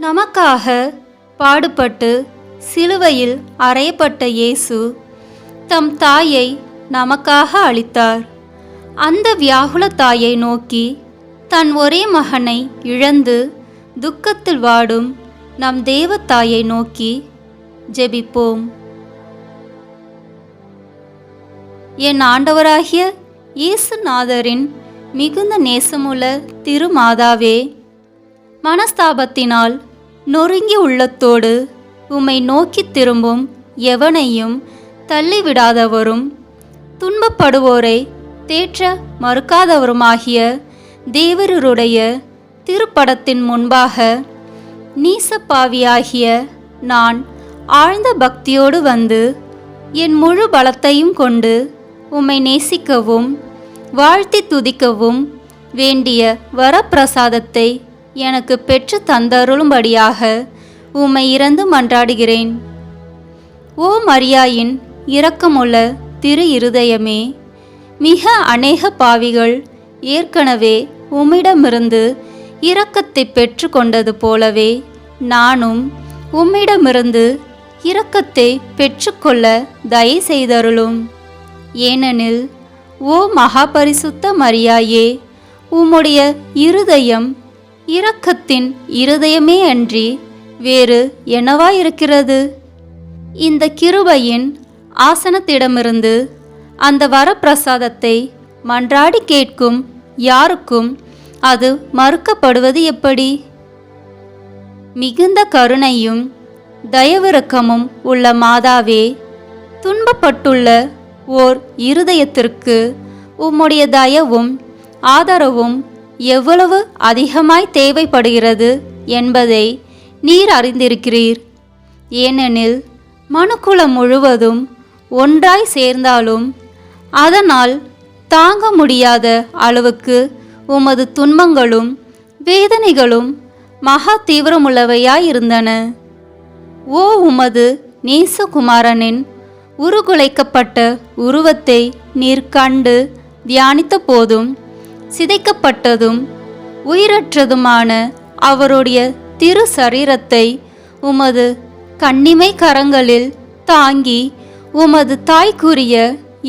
நமக்காக பாடுபட்டு சிலுவையில் அறையப்பட்ட இயேசு தம் தாயை நமக்காக அளித்தார் அந்த வியாகுல தாயை நோக்கி தன் ஒரே மகனை இழந்து துக்கத்தில் வாடும் நம் தேவத்தாயை நோக்கி ஜெபிப்போம். என் ஆண்டவராகிய இயேசுநாதரின் மிகுந்த நேசமுள்ள திருமாதாவே மனஸ்தாபத்தினால் நொறுங்கி உள்ளத்தோடு உம்மை நோக்கித் திரும்பும் எவனையும் தள்ளிவிடாதவரும் துன்பப்படுவோரை தேற்ற மறுக்காதவருமாகிய தேவருடைய திருப்படத்தின் முன்பாக நீசப்பாவியாகிய நான் ஆழ்ந்த பக்தியோடு வந்து என் முழு பலத்தையும் கொண்டு உம்மை நேசிக்கவும் வாழ்த்தி துதிக்கவும் வேண்டிய வரப்பிரசாதத்தை எனக்கு பெற்று தந்தருளும்படியாக உம்மை இறந்து மன்றாடுகிறேன். ஓ மரியாயின் இரக்கமுள்ள திரு இருதயமே மிக அநேக பாவிகள் ஏற்கனவே உம்மிடமிருந்து இரக்கத்தை பெற்று கொண்டது போலவே நானும் உம்மிடமிருந்து இரக்கத்தை பெற்றுக்கொள்ள தயை செய்தருளும். ஏனெனில் ஓ மகாபரிசுத்த மரியாயே உம்முடைய இருதயம் இரக்கத்தின் இருதயமே அன்றி வேறு என்னவாயிருக்கிறது? இந்த கிருபையின் ஆசனத்திடமிருந்து அந்த வரப்பிரசாதத்தை மன்றாடி கேட்கும் யாருக்கும் அது மறுக்கப்படுவது எப்படி? மிகுந்த கருணையும் தயவிரக்கமும் உள்ள மாதாவே துன்பப்பட்டுள்ள ஓர் இருதயத்திற்கு உம்முடைய தயவும் ஆதரவும் எவ்வளவு அதிகமாய் தேவைப்படுகிறது என்பதை நீர் அறிந்திருக்கிறீர். ஏனெனில் மனுக்குலம் முழுவதும் ஒன்றாய் சேர்ந்தாலும் அதனால் தாங்க முடியாத அளவுக்கு உமது துன்பங்களும் வேதனைகளும் மகா தீவிரமுள்ளவையாயிருந்தன ஓ உமது நேசகுமாரனின் உருகுலைக்கப்பட்ட உருவத்தை நீர் கண்டு தியானித்த போதும் சிதைக்கப்பட்டதும் உயிரற்றதுமான அவருடைய திரு சரீரத்தை உமது கண்ணிமை கரங்களில் தாங்கி உமது தாய்க்குரிய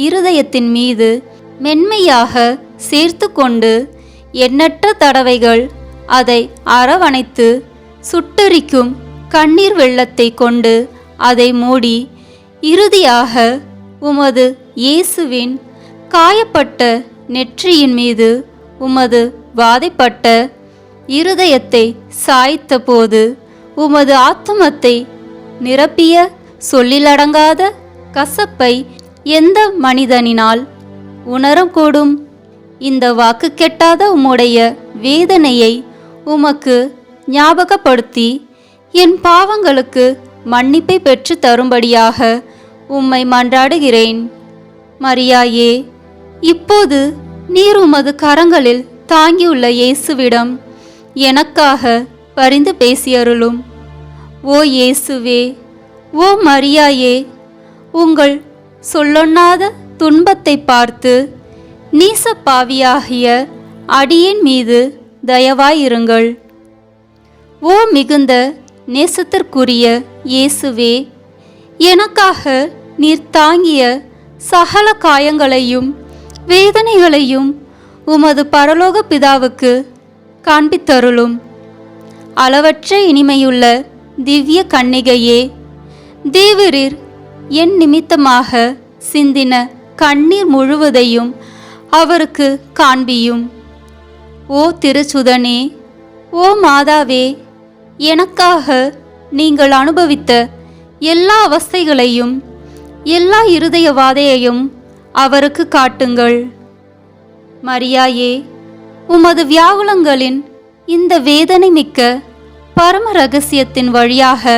இருதயத்தின் மீது மென்மையாக சேர்த்து கொண்டு எண்ணற்ற தடவைகள் அதை அரவணைத்து சுட்டரிக்கும் கண்ணீர் வெள்ளத்தை கொண்டு அதை மூடி இறுதியாக உமது இயேசுவின் காயப்பட்ட நெற்றியின் மீது உமது வாதைப்பட்ட இருதயத்தை சாய்த்த போது உமது ஆத்துமத்தை நிரப்பிய சொல்லிலடங்காத கசப்பை எந்த மனிதனினால் உணரக்கூடும்? இந்த வாக்கு கெட்டாத உம்முடைய வேதனையை உமக்கு ஞாபகப்படுத்தி என் பாவங்களுக்கு மன்னிப்பை பெற்று தரும்படியாக உம்மை மன்றாடுகிறேன். மரியாயே இப்போது நீர் உமது கரங்களில் தாங்கியுள்ள இயேசுவிடம் எனக்காக பரிந்து பேசியருளும். ஓ இயேசுவே ஓ மரியாயே உங்கள் சொல்லொண்ணாத துன்பத்தை பார்த்து நீசப்பாவியாகிய அடியின் மீது தயவாயிருங்கள். ஓ மிகுந்த நேசத்திற்குரிய இயேசுவே எனக்காக நீர் தாங்கிய சகல காயங்களையும் வேதனைகளையும் உமது பரலோக பிதாவுக்கு காண்பித்தருளும். அளவற்ற இனிமையுள்ள திவ்ய கன்னிகையே தேவரீர் என் நிமித்தமாக சிந்தின கண்ணீர் முழுவதையும் அவருக்கு காண்பியும். ஓ திருச்சுதனே ஓ மாதாவே எனக்காக நீங்கள் அனுபவித்த எல்லா அவஸ்தைகளையும் எல்லா இருதயவாதையையும் அவருக்கு காட்டுங்கள். மரியாயே உமது வியாகுலங்களின் இந்த வேதனை மிக்க பரம ரகசியத்தின் வழியாக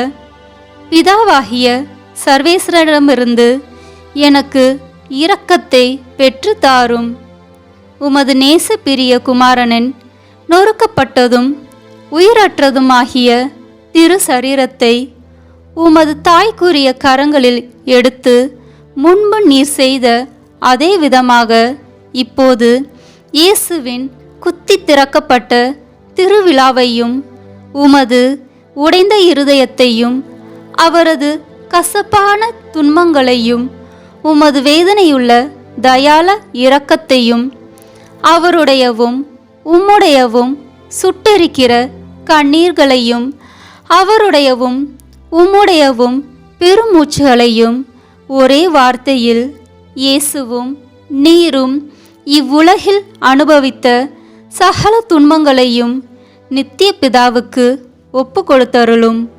பிதாவாகிய சர்வேஸ்வரிடமிருந்து எனக்கு இரக்கத்தை பெற்று தாரும். உமது நேச பிரிய குமாரனின் நொறுக்கப்பட்டதும் உயிரற்றதுமாகிய திரு சரீரத்தை உமது தாய்க்குரிய கரங்களில் எடுத்து முன்பு நீர் செய்த அதே விதமாக இப்போது இயேசுவின் குத்தி திறக்கப்பட்ட திருவிழாவையும் உமது உடைந்த இருதயத்தையும் அவரது கசப்பான துன்பங்களையும் உமது வேதனையுள்ள தயால இரக்கத்தையும் அவருடையவும் உம்முடையவும் சுட்டெரிக்கிற கண்ணீர்களையும் அவருடையவும் உம்முடையவும் பெருமூச்சுகளையும் ஒரே வார்த்தையில் இயேசுவும் நீரும் இவ்வுலகில் அனுபவித்த சகல துன்பங்களையும் நித்திய பிதாவுக்கு ஒப்பு கொடுத்தருளும்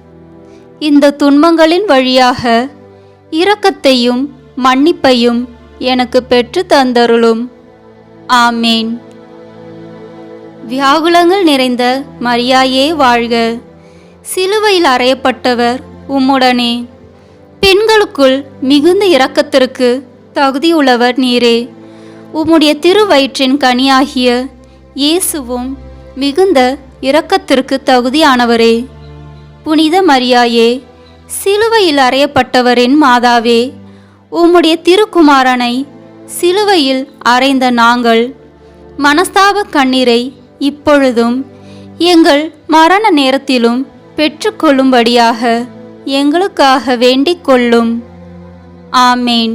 இந்த துன்பங்களின் வழியாக இரக்கத்தையும் மன்னிப்பையும் எனக்கு பெற்று தந்தருளும். ஆமேன். வியாகுலங்கள் நிறைந்த மரியாயே வாழ்க. சிலுவையில் அறையப்பட்டவர் உம்முடனே. பெண்களுக்குள் மிகுந்த இரக்கத்திற்கு தகுதியுள்ளவர் நீரே. உம்முடைய திருவயிற்றின் கனியாகிய இயேசுவும் மிகுந்த இரக்கத்திற்கு தகுதியானவரே. புனித மரியாயே சிலுவையில் அறையப்பட்டவரின் மாதாவே உம்முடைய திருக்குமாரனை சிலுவையில் அறைந்த நாங்கள் மனஸ்தாப கண்ணீரை இப்பொழுதும் எங்கள் மரண நேரத்திலும் பெற்றுக்கொள்ளும்படியாக எங்களுக்காக வேண்டிக் கொள்ளும். ஆமேன்.